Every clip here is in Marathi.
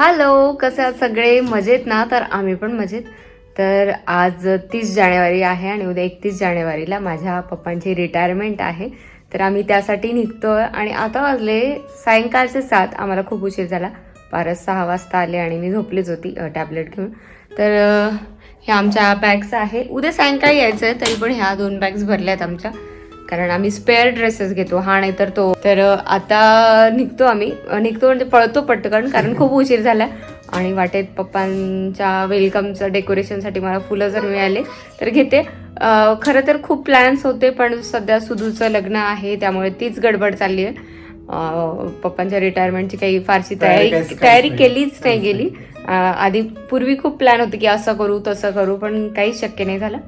हॅलो कसे आहात सगळे? मजेत ना? तर आम्ही पण मजेत. तर आज तीस जानेवारी आहे आणि उद्या एकतीस जानेवारीला माझ्या पप्पांची रिटायरमेंट आहे. तर आम्ही त्यासाठी निघतो आहे आणि आता वाजले सायंकाळचे सात. आम्हाला खूप उशीर झाला. पारच सहा वाजता आले आणि मी झोपलीच होती टॅबलेट घेऊन. तर ह्या आमच्या बॅग्स आहे उद्या सायंकाळी यायचं आहे तरी पण ह्या दोन बॅग्स भरल्या आहेत आमच्या. कारण आम्ही स्पेअर ड्रेसेस घेतो हा नाही तर तो. तर आता निघतो आम्ही. निघतो म्हणजे पळतो पटकन कारण खूप उशीर झाला. आणि वाटेत पप्पांच्या वेलकमचं डेकोरेशनसाठी मला फुलं जर मिळाले तर घेते. खरं तर खूप प्लॅन्स होते पण सध्या सुधूचं लग्न आहे त्यामुळे तीच गडबड चालली आहे. पप्पांच्या रिटायरमेंटची काही फारशी तयारी तयारी. केलीच नाही गेली. आधी पूर्वी खूप प्लॅन होते की असं करू तसं करू पण काहीच शक्य नाही झालं.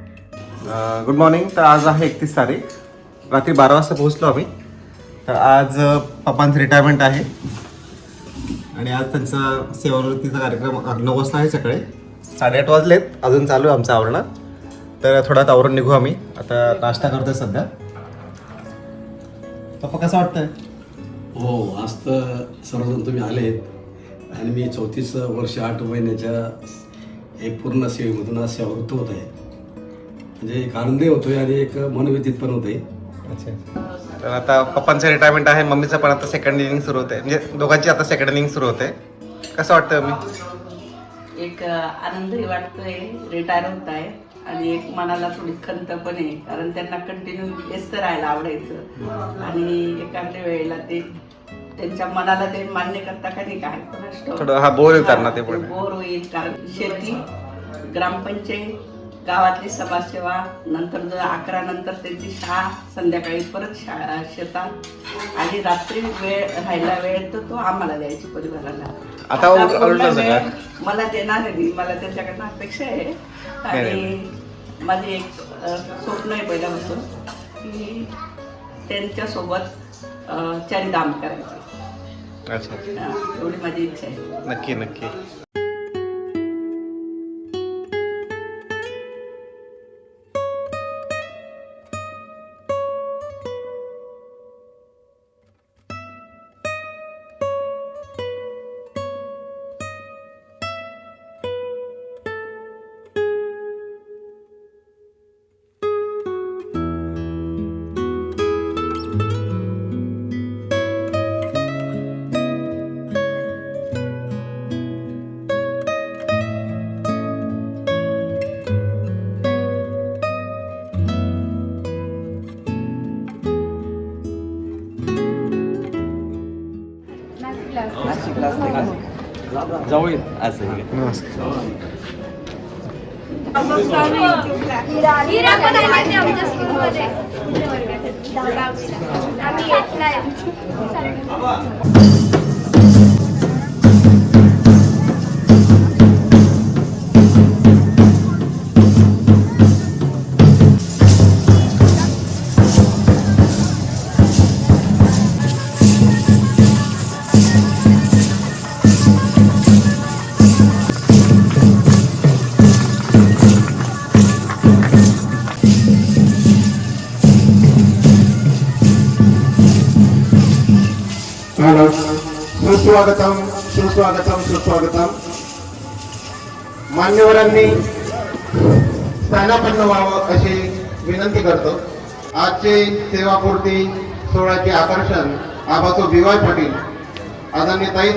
गुड मॉर्निंग तर आज आहे एकतीस तारीख. रात्री बारा वाजता पोहोचलो आम्ही. तर आज पप्पांचं रिटायरमेंट आहे. आणि आज त्यांचा सेवानिवृत्तीचा कार्यक्रम नऊ वाजता आहे सकाळी. साडेआठ वाजलेत. अजून चालू आहे आमचं आवरण. तर थोड्यात आवरून निघू आम्ही. आता नाश्ता करतोय सध्या. पप्पा कसं वाटतंय? हो आज तर सर्वजण तुम्ही आलेत. आणि मी चौतीस वर्ष आठ महिन्याच्या एक पूर्ण सेवेमधून आज सेवावृत्त होत आहे. म्हणजे एक आनंदही होतोय आणि एक मनव्यतीत पण होत आहे तर आता पप्पांचं रिटायरमेंट आहे मम्मीचं पण आता सेकंड इनिंग सुरू होते म्हणजे दोघांची आता सेकंड इनिंग सुरू होते कसं वाटतं मी एक आनंदही वाटतोय रिटायर होत आहे. आणि एक मनाला थोडी खंत पण आहे कारण त्यांना कंटिन्यू व्यस्त राहायला आवडायचं. आणि एखाद्या वेळेला ते त्यांच्या मनाला ते मान्य करता का नाही काय. थोडं हा बोर होईल त्यांना ते पण. बोर होईल कारण शेती ग्रामपंचायत गावातली समाजसेवा नंतर जर अकरा नंतर त्यांची शाळा संध्याकाळी परत शाळा शेतात. आणि रात्री वेळ राहायला वेळ तर तो आम्हाला द्यायची परिवाराला. आता मला देणार नाही. मला त्यांच्याकडनं अपेक्षा आहे. आणि माझे एक स्वप्न आहे पहिल्यापासून की त्यांच्यासोबत चारिधाम करायचं. एवढी माझी इच्छा आहे. नक्की नक्की. हिरा पण आहे माहिती आमच्या स्कूलमध्ये दहावीला आम्ही एटला आहे सुस्वागतम सुस्वागतम. मान्यवरांनी स्थानापन्न व्हावं अशी विनंती करतो. आजचे सेवापूर्ती सोहळ्याचे आकर्षण आबासो भिवाय पाटील आदरणीय ताई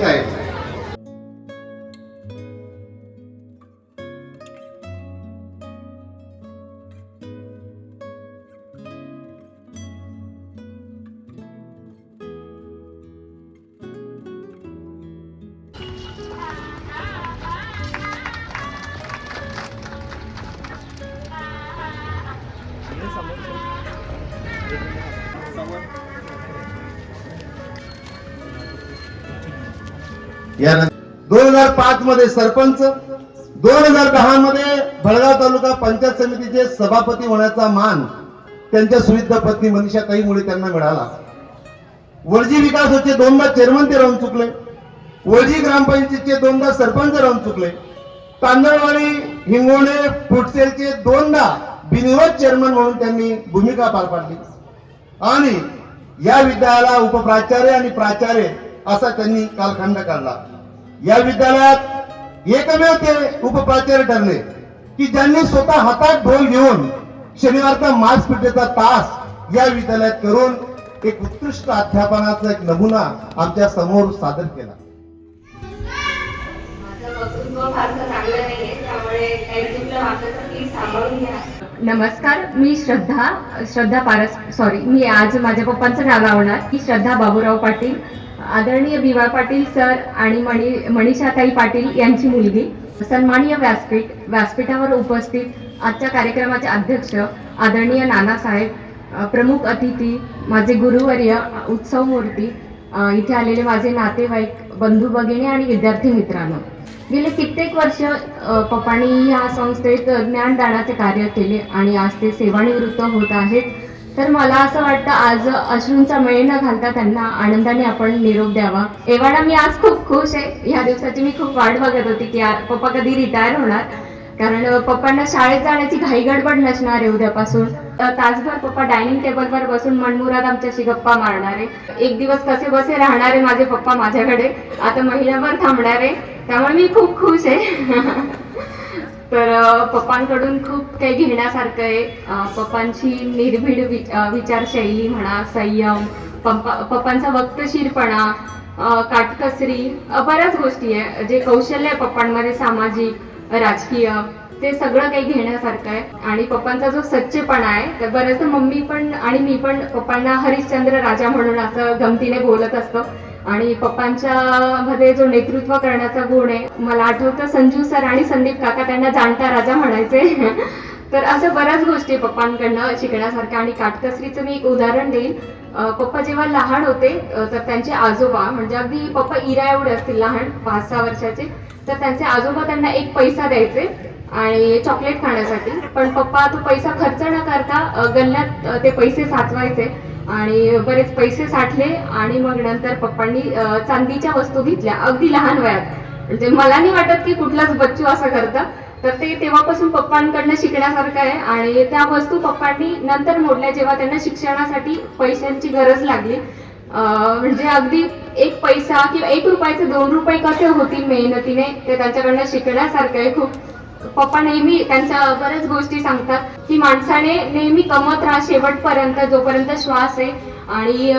मध्ये सरपंच दोन हजार दहा मध्ये भडगाव तालुका पंचायत समितीचे सभापती होण्याचा मान त्यांच्या सुविध पत्नी मनीषा मुळे त्यांना मिळाला. वडजी विकासाचे दोनदा चेअरमन ते राहून चुकले. वळजी ग्रामपंचायतीचे दोनदा सरपंच राहून चुकले. तांदळवाडी हिंगोणे फुटसेलचे दोनदा बिनविरोध चेअरमन म्हणून त्यांनी भूमिका पार पाडली. आणि या विद्यालयाला उपप्राचार्य आणि प्राचार्य असा त्यांनी कालखंड काढला. या विद्यालयात एकमेव ते उपप्राचार्य ठरले की ज्यांनी स्वतः हातात ढोल घेऊन शनिवारचा मास पिटेचा तास या विद्यालयात करून एक उत्कृष्ट अध्यापनाचा एक नमुना आमच्यासमोर सादर केला. नमस्कार मी श्रद्धा श्रद्धा पारस सॉरी मी आज माझ्या पप्पांचं नाव लावणार की श्रद्धा बाबूराव पाटील आदरणीय बी.वाय. पाटील सर आणि मणी मनीषाताई पाटील यांची मुलगी सन्माननीय व्यासपीठ व्यासपीठावर उपस्थित आजच्या कार्यक्रमाचे अध्यक्ष आदरणीय नानासाहेब प्रमुख अतिथी माझे गुरुवर्य उत्सव मूर्ती इथे आलेले माझे नातेवाईक बंधू भगिनी आणि विद्यार्थी मित्रांनो गेले कित्येक वर्ष पप्पांनी या संस्थेत ज्ञानदानाचे कार्य केले आणि आज ते सेवानिवृत्त होत आहेत तर मला असं वाटतं आज अश्रूंचा मेळ न घालता त्यांना आनंदाने आपण निरोप द्यावा. एवढा मी आज खूप खुश आहे. ह्या दिवसाची मी खूप वाट बघत होती की पप्पा कधी रिटायर होणार. कारण पप्पांना शाळेत जाण्याची घाई गडबड नसणार आहे उद्यापासून. तासभर पप्पा डायनिंग टेबलवर बसून मनमुराद आमच्याशी गप्पा मारणार आहे. एक दिवस कसे बसे राहणार आहे माझे पप्पा माझ्याकडे. आता महिनाभर थांबणार आहे. त्यामुळे मी खूप खुश आहे. तर पप्पांकडून खूप काही घेण्यासारखं आहे. पप्पांची निर्भीड वि- विचारशैली म्हणा संयम पप्पा पप्पांचा वक्तशीरपणा काटकसरी बऱ्याच गोष्टी आहे. जे कौशल्य आहे पप्पांमध्ये सामाजिक राजकीय ते सगळं काही घेण्यासारखं आहे. आणि पप्पांचा जो सच्चेपणा आहे तर बऱ्याचदा मम्मी पण आणि मी पण पप्पांना हरिश्चंद्र राजा म्हणून असं गमतीने बोलत असतो. आणि पप्पांच्या मध्ये जो नेतृत्व करण्याचा गुण आहे मला आठवतं संजू सर आणि संदीप काका त्यांना जाणता राजा म्हणायचे. तर असं बऱ्याच गोष्टी पप्पांकडनं शिकण्यासारख्या आणि काटकसरीचं मी एक उदाहरण देईन. पप्पा जेव्हा लहान होते तर त्यांचे आजोबा म्हणजे अगदी पप्पा इरा एवढे असतील लहान पाच सहा वर्षाचे तर त्यांचे आजोबा त्यांना एक पैसा द्यायचे आणि चॉकलेट खाण्यासाठी. पण पप्पा तो पैसा खर्च न करता गल्ल्यात ते पैसे साचवायचे. आणि बरेच पैसे साठले आणि मग नंतर पप्पांनी चांदीच्या वस्तू घेतल्या अगदी लहान वयात. म्हणजे मला नाही वाटत की कुठलाच बच्चू असं करतं तर ते तेव्हापासून पप्पांकडनं शिकण्यासारखं आहे आणि त्या वस्तू पप्पांनी नंतर मोडल्या जेव्हा त्यांना शिक्षणासाठी पैशांची गरज लागली. म्हणजे अगदी एक पैसा किंवा एक रुपयाचे दोन रुपये कसे होतील मेहनतीने ते त्यांच्याकडनं शिकण्यासारखं आहे खूप. पप्पा नेहमी त्यांच्या बऱ्याच गोष्टी सांगतात की माणसाने नेहमी कमत राहा शेवटपर्यंत जोपर्यंत श्वास आहे. आणि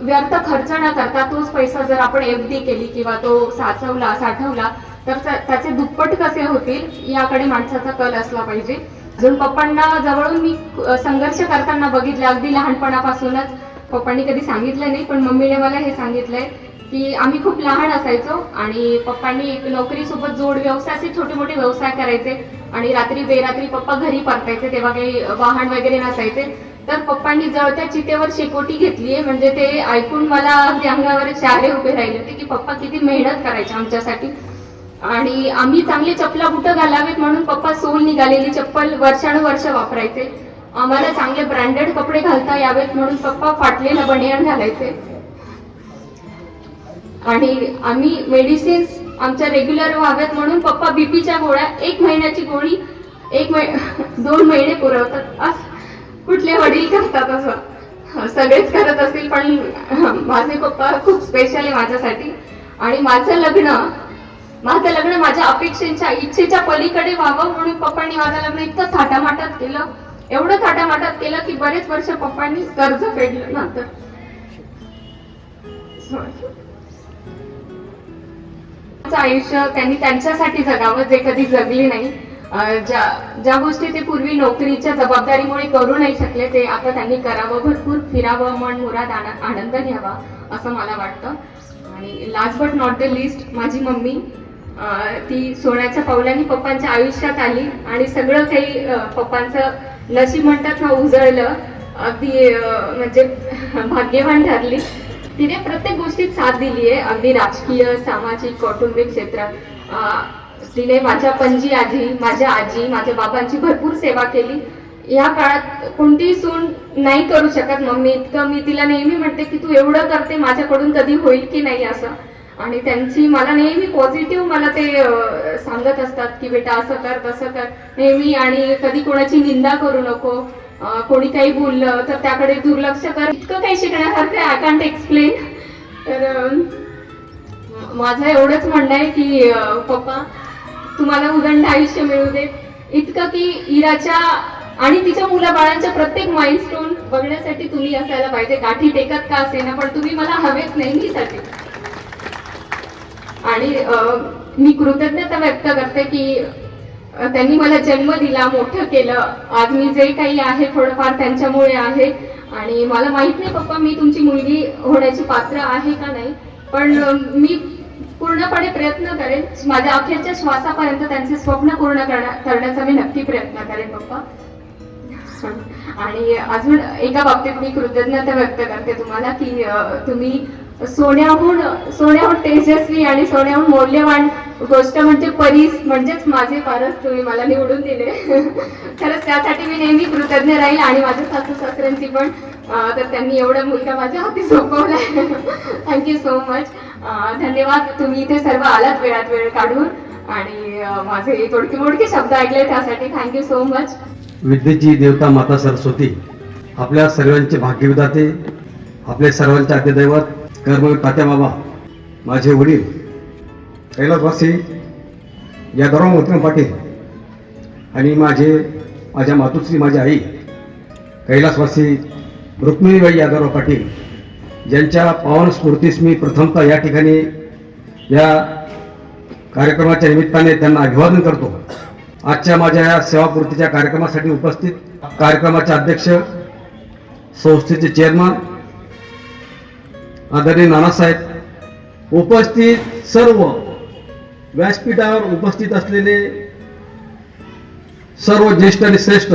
व्यर्थ खर्च न करता तोच पैसा जर आपण एफ डी केली किंवा तो साचवला साठवला तर त्याचे दुप्पट कसे होतील याकडे माणसाचा कल असला पाहिजे. अजून पप्पांना जवळून मी संघर्ष करताना बघितलं अगदी लहानपणापासूनच. पप्पांनी कधी सांगितलं नाही पण मम्मीने मला हे सांगितलंय की आम्ही खूप लहान असायचो आणि पप्पांनी एक नोकरीसोबत जोड व्यवसाय असे छोटे मोठे व्यवसाय करायचे आणि रात्री बेरात्री पप्पा घरी परतायचे तेव्हा काही वाहन वगैरे नसायचे. तर पप्पांनी जळत्या चितेवर शेकोटी घेतली आहे म्हणजे ते ऐकून मला अगदी अंगावर शाळे उभे राहिले होते की पप्पा किती मेहनत करायचे आमच्यासाठी. आणि आम्ही चांगले चपला बुटं घालावेत म्हणून पप्पा सोल निघालेली चप्पल वर्षानुवर्ष वापरायचे. आम्हाला चांगले ब्रँडेड कपडे घालता यावेत म्हणून पप्पा फाटलेलं बनियान घालायचे. आणि आम्ही मेडिसिन्स आमच्या रेग्युलर व्हाव्यात म्हणून पप्पा बीपीच्या गोळ्या एक महिन्याची गोळी एक महि दोन महिने पुरवतात. असं कुठले वडील करतात असं. हो, सगळेच करत असतील पण माझे पप्पा खूप स्पेशल आहे माझ्यासाठी. आणि माझं लग्न माझं लग्न माझ्या अपेक्षेच्या इच्छेच्या पलीकडे व्हावं म्हणून पप्पांनी माझं लग्न इतकं थाटामाटात केलं. एवढं थाटामाटात केलं की बरेच वर्ष पप्पांनी कर्ज फेडलं नंतर. तर आयुष्य त्यांनी त्यांच्यासाठी जगावं जे कधी जगले नाही. ज्या ज्या गोष्टी ते पूर्वी नोकरीच्या जबाबदारीमुळे करू नाही शकले ते आता त्यांनी करावं. भरपूर फिरावं मन मुराद आनंद घ्यावा असं मला वाटतं. आणि last but not the least माझी मम्मी ती सोन्याच्या पावलांनी पप्पांच्या आयुष्यात आली आणि सगळं काही पप्पांचं नशीब म्हणतात ना उजळलं. अगदी म्हणजे भाग्यवान ठरली. तिने प्रत्येक गोष्टीत साथ दिली आहे. अगदी राजकीय सामाजिक कौटुंबिक क्षेत्रात. तिने माझ्या पणजी आजी माझ्या आजी माझ्या बाबांची भरपूर सेवा केली. या काळात कोणतीही सून नाही करू शकत मम्मी. इतकं मी तिला नेहमी म्हणते की तू एवढं करते माझ्याकडून कधी होईल की नाही असं. आणि त्यांची मला नेहमी पॉझिटिव्ह मला ते सांगत असतात की बेटा असं कर तसं कर. नेहमी आणि कधी कोणाची निंदा करू नको. कोणी काही बोललं तर त्याकडे दुर्लक्ष कर. इतकं काही शिकण्यासारखं आय कांट एक्सप्लेन तर माझं एवढंच म्हणणं आहे की पप्पा तुम्हाला उदंड आयुष्य मिळू दे. इतकं की इराच्या आणि तिच्या मुलाबाळांच्या प्रत्येक माइलस्टोन बघण्यासाठी तुम्ही असायला पाहिजे. गाठी टेकत का असेना पण तुम्ही मला हवेच नेहमीसाठी आणि मी कृतज्ञता व्यक्त करते की त्यांनी मला जन्म दिला मोठं केलं. आज मी जे काही आहे थोडंफार त्यांच्यामुळे आहे. आणि मला माहीत नाही पप्पा मी तुमची मुलगी होण्याची पात्र आहे का नाही. पण मी पूर्णपणे प्रयत्न करेन. माझ्या अखेरच्या श्वासापर्यंत त्यांचे स्वप्न पूर्ण करण्या- करण्याचा मी नक्की प्रयत्न करेन पप्पा. आणि अजून एका बाबतीत मी कृतज्ञता व्यक्त करते तुम्हाला की तुम्ही सोन्याहून सोन्याहून तेजस्वी आणि सोन्याहून मौल्यवान गोष्ट म्हणजे परीस म्हणजेच माझे फारच तुम्ही मला निवडून दिले. खरंच त्यासाठी मी नेहमी कृतज्ञ राहील आणि माझ्या सासू सासऱ्यांची पण तर त्यांनी एवढा मुलगा माझ्या हाती सोपवला थँक्यू सो मच धन्यवाद. तुम्ही इथे सर्व आलात वेळात वेळ काढून आणि माझे थोडके मोडके शब्द ऐकले त्यासाठी थँक्यू सो मच विद्येची देवता माता सरस्वती आपल्या सर्वांचे भाग्यविधाते आपल्या सर्वांचे आद्यदैवत कर्मवीर तात्या बाबा माझे वडील कैलासवासी या गौरव पाटील आणि माझे माझ्या मातुश्री माझी आई कैलासवासी रुक्मिणीबाई यादवराव पाटील ज्यांच्या पावन स्फूर्तीस मी प्रथमतः या ठिकाणी या कार्यक्रमाच्या निमित्ताने त्यांना अभिवादन करतो. आजच्या माझ्या या सेवापूर्तीच्या कार्यक्रमासाठी उपस्थित कार्यक्रमाचे अध्यक्ष संस्थेचे चेअरमन आदरणीय नानासाहेब उपस्थित सर्व व्यासपीठावर उपस्थित असलेले सर्व ज्येष्ठ आणि श्रेष्ठ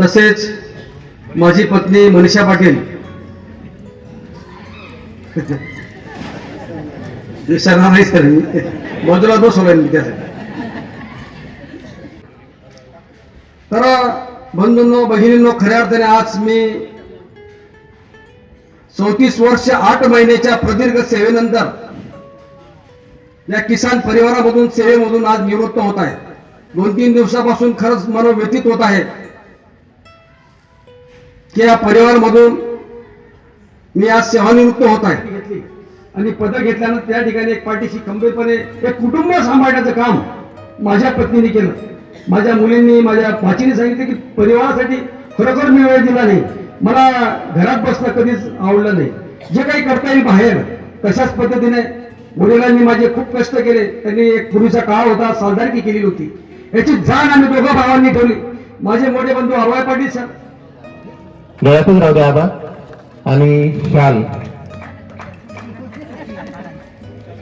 तसेच माझी पत्नी मनीषा पाटील विसरणार नाही सर मी बाजूला दोष होईल मी त्यासाठी. तर बंधूंनो बहिणींनो खऱ्या अर्थाने आज मी चौतीस वर्ष आठ महिन्याच्या प्रदीर्घ सेवेनंतर या किसान परिवारामधून सेवेमधून आज निवृत्त होत आहे दोन तीन दिवसापासून खरंच मन व्यतीत होत आहे की या परिवारमधून मी आज सेवानिवृत्त होत आहे. आणि पदक घेतल्यानंतर त्या ठिकाणी एक पाठीशी खंबीरपणे एक कुटुंब सांभाळण्याचं काम माझ्या पत्नीने केलं. माझ्या मुलींनी माझ्या भाचीने सांगितलं की परिवारासाठी खरोखर मी वेळ दिला नाही. मला घरात बसणं कधीच आवडलं नाही. जे काही करता येईल बाहेर तशाच पद्धतीने वडिलांनी माझे खूप कष्ट केले. त्यांनी एक पूर्वीचा काळ होता सालदारकी केलेली होती. याची जाण आम्ही दोघं भावांनी ठेवली. माझे मोठे बंधू अभय पाटील सर डोळ्यातच राहू द्या आबा. आणि शाल.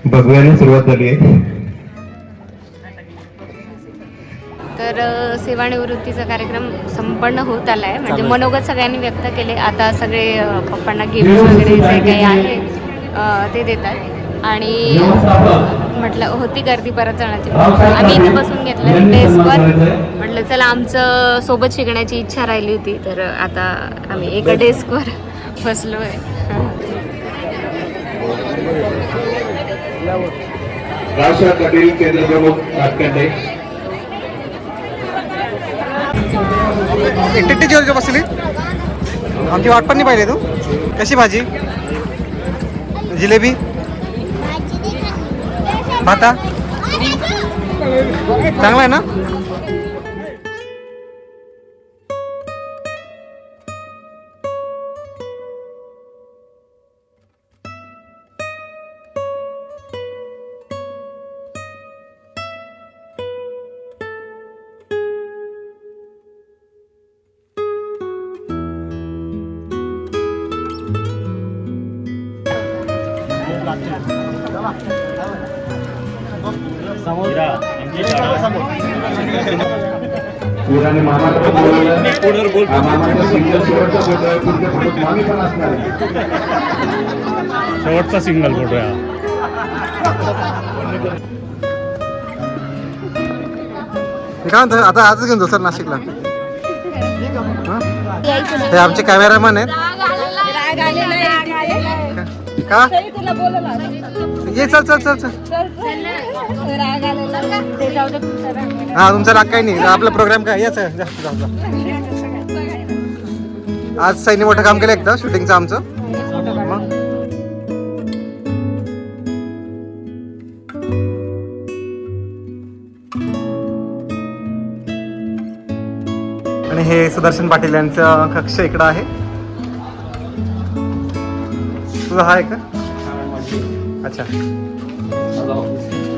भगव्याने सुरुवात झाली आहे. तर सेवानिवृत्तीचा कार्यक्रम संपन्न होत आला आहे म्हणजे मनोगत सगळ्यांनी व्यक्त केले. आता सगळे पप्पांना गिफ्ट वगैरे जे काही आहे ते देतात. आणि म्हटलं होती गर्दी परत जाण्याची. आम्ही इथे बसून घेतलं डेस्कवर म्हटलं चला आमचं सोबत शिकण्याची इच्छा राहिली होती तर आता आम्ही एका डेस्कवर बसलो आहे एकटी जेवढी बसली आमची वाट पण नाही पाहिली तू. कशी भाजी? जिलेबी? भाता चांगला आहे ना पुराने मामाकडे शेवटचा फोटो सिंगल फोटो हा. काय म्हणतो? आता आजच घेऊन जाऊ सर नाशिकला. हे? आमचे कॅमेरामॅन आहेत. का? ये चल चल चल चल. हा तुमचा राग काही नाही. आपला प्रोग्राम काय? याच आहे जास्त जाऊ जा. आज सैनी मोठं काम केलं एकदा शूटिंगचं आमचं. मग? आणि हे सुदर्शन पाटील यांचं कक्ष इकडं आहे. तुझा हा आहे का? अच्छा.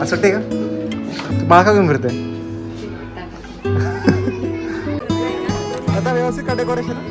असं का? तू बाळा का घेऊन फिरते आता व्यवस्थित का डेकोरेशन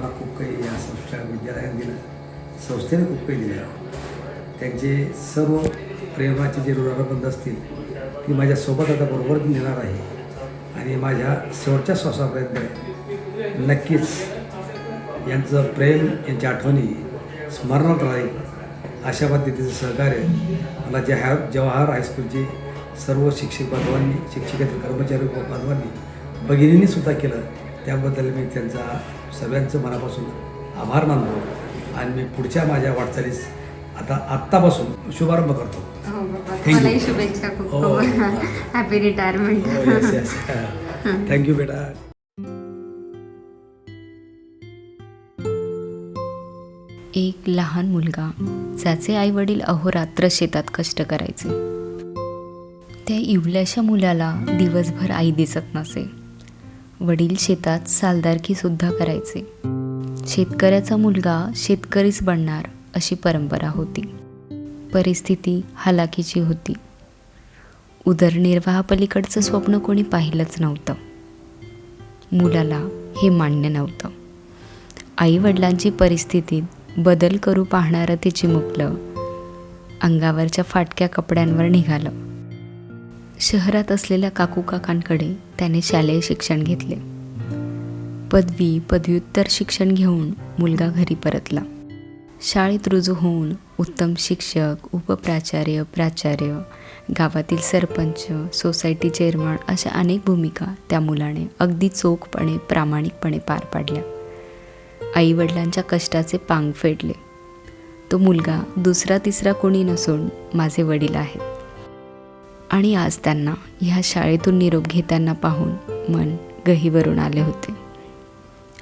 मला खूप काही या संस्था विद्यालयात दिलं. संस्थेने खूप काही दिलं. त्यांचे सर्व प्रेमाचे जे ऋणाबंध असतील ती माझ्यासोबत आता बरोबर नेणार आहे. आणि माझ्या शेवटच्या श्वासापर्यंत नक्कीच यांचं प्रेम यांच्या आठवणी स्मरणात राहील. अशा पद्धतीचं सहकार्य मला जहा जवाहर हायस्कूलचे सर्व शिक्षक बांधवांनी शिक्षकेतर कर्मचारी बांधवांनी भगिनींनी सुद्धा केलं. त्याबद्दल मी त्यांचा सगळ्यांचं मनापासून आभार मानतो. आणि मी पुढच्या माझ्या वाटचालीस आता आत्तापासून शुभारंभ करतो. शुभेच्छा खूप हो. खूप. Happy retirement yes yes thank you बेटा. एक लहान मुलगा ज्याचे आई वडील अहोरात्र शेतात कष्ट करायचे. त्या इवल्याशा मुलाला दिवसभर आई दिसत नसे. वडील शेतात सालदारकीसुद्धा करायचे. शेतकऱ्याचा मुलगा शेतकरीच बनणार अशी परंपरा होती. परिस्थिती हालाकीची होती. उदरनिर्वाहापलीकडचं स्वप्न कोणी पाहिलंच नव्हतं. मुलाला हे मान्य नव्हतं. आईवडिलांची परिस्थितीत बदल करू पाहणारं ते चिमुकलं अंगावरच्या फाटक्या कपड्यांवर निघालं. शहरात असलेल्या काकू काकांकडे त्याने शालेय शिक्षण घेतले. पदवी पदव्युत्तर शिक्षण घेऊन मुलगा घरी परतला. शाळेत रुजू होऊन उत्तम शिक्षक उपप्राचार्य प्राचार्य गावातील सरपंच सोसायटी चेअरमन अशा अनेक भूमिका त्या मुलाने अगदी चोखपणे प्रामाणिकपणे पार पाडल्या. आईवडिलांच्या कष्टाचे पांग फेडले. तो मुलगा दुसरा तिसरा कोणी नसून माझे वडील आहेत. आणि आज त्यांना ह्या शाळेतून निरोप घेताना पाहून मन गहीवरून आले होते.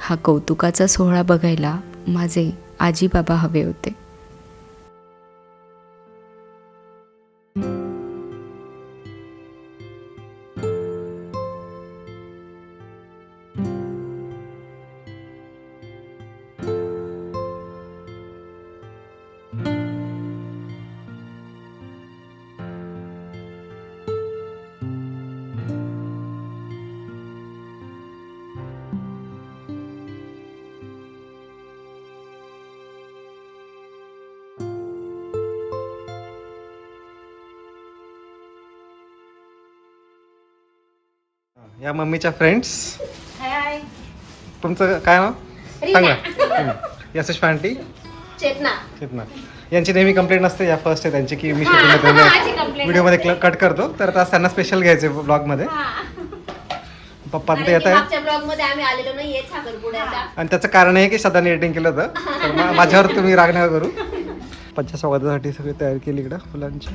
हा कौतुकाचा सोहळा बघायला माझे आजीबाबा हवे होते. या मम्मीच्या फ्रेंड्स तुमचं काय नाव? सांगा. यशस्वी आंटी. चेतना. चेतना. यांची नेहमी कंप्लेंट असते या फर्स्ट आहे त्यांची की मी शूटिंग व्हिडिओमध्ये कट करतो. तर आता त्यांना स्पेशल घ्यायचे ब्लॉगमध्ये पप्पा ते येत आहे आणि त्याचं कारण आहे की सदाने एडिटिंग केलं होतं. तर माझ्यावर तुम्ही राग नका करू. पंच्या स्वागतासाठी सगळी तयारी केली इकडं फुलांची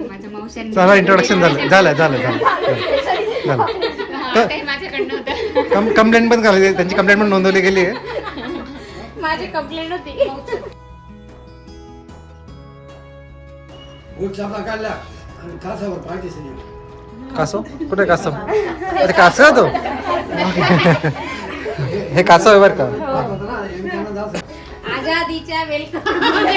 माझ्या मावशांनी चला इंट्रोडक्शन झालं. झालं झालं झालं. झालं. काही माझ्याकडनं होतं. कम कंप्लेंट पण झाली. त्यांची कंप्लेंट पण नोंदवली गेली आहे. माझी कंप्लेंट होती. गोट चापला काढल्या आणि कासावर पाहिजे नाही कासव? कुठे कासव? अरे आहे तो? हे कासव आहे बरं का? आजादीच्या वेलकम. बाई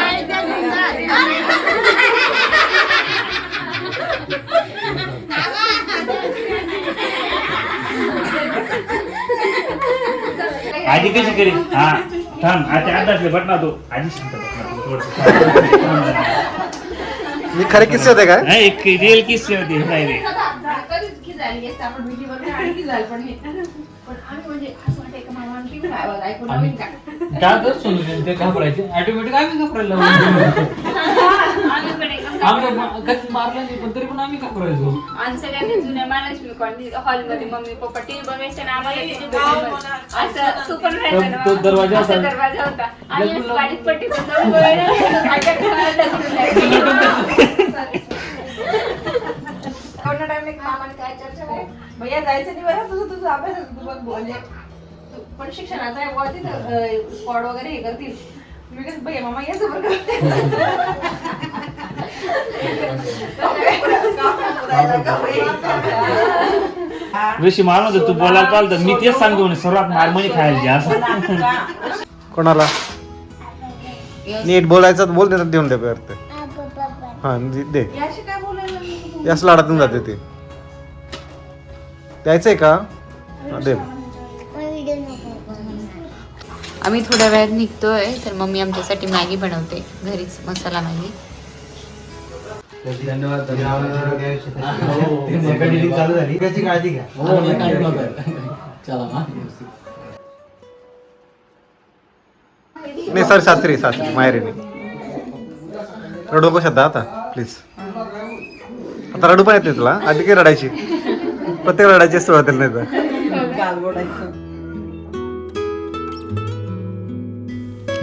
आधी कशी करी हा थांब आता आता बटना तो आधी शांत बटना मी खरे किस्से होते काय नाही एक रिअल किस्से होते नाही रे काय कर सोनू ते घाबरायचे. ऑटोमॅटिक आम्ही घाबरायला आम्ही कधी मारलं नाही पण तरी पण आम्ही घाबरायचो आणि सगळ्यांनी जुन्या महालक्ष्मी कॉलनी हॉलमध्ये मम्मी पप्पा टीव्ही बघायचे ना आम्हाला किती बघायचं. असं सुपर राहायचं तो- तो दरवाजा असा होता. दरवाजा होता आणि असं ढकलून द्यायचं. मामाने काय चर्चा? भैया जायचं नाही बरं तुझं तुझं अभ्यास तू बघ म्हणजे तू- पण शिक्षणाचा आहे बुवा तिथं स्पॉट वगैरे हे करतील मी कसं भैया मामा? ऋषी मार म्हणतो तू बोलायला पाहिलं तर मी तेच सांगतो म्हणे सर्वात मारमणी खायची असं. कोणाला? नीट बोलायचं बोल देतात देऊन दे करते हा दे-? याच लाडातून जाते ते. द्यायचंय का? दे. आम्ही थोड्या वेळात निघतोय तर मम्मी आमच्यासाठी मॅगी बनवते. घरीच मसाला मॅगी. धन्यवाद काळजी घ्या. चला हा नाही सर सासरी सासरी माहेरीने रडू नको शब्द आता प्लीज आता रडू पण येत नाही तुला. आधी काय रडायची? प्रत्येक रडायची सुरुवातीला नाही तर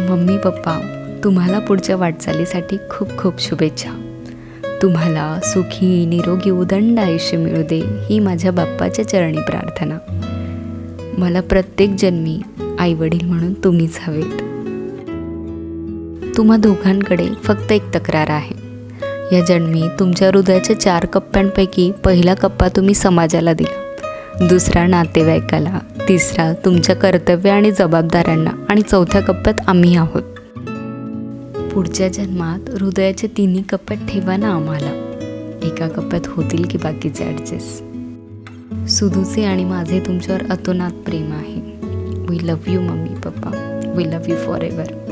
मम्मी पप्पा तुम्हाला पुढच्या वाटचालीसाठी खूप खूप शुभेच्छा. तुम्हाला सुखी निरोगी उदंड आयुष्य मिळू दे ही माझ्या बाप्पाच्या चरणी प्रार्थना. मला प्रत्येक जन्मी आईवडील म्हणून तुम्हीच हवेत. तुम्हा दोघांकडे फक्त एक तक्रार आहे. या जन्मी तुमच्या हृदयाच्या चार कप्प्यांपैकी पहिला कप्पा तुम्ही समाजाला दिला. दुसरा नातेवाईकाला तिसरा तुमच्या कर्तव्य आणि जबाबदाऱ्यांना. आणि चौथ्या कप्प्यात आम्ही आहोत. पुढच्या जन्मात हृदयाचे तिन्ही कप्प्यात ठेवा ना आम्हाला. एका कप्प्यात होतील की बाकीचे ॲडजस्ट सुधूचे आणि माझे तुमच्यावर अतोनात प्रेम आहे. We love you mummy papa. We love you forever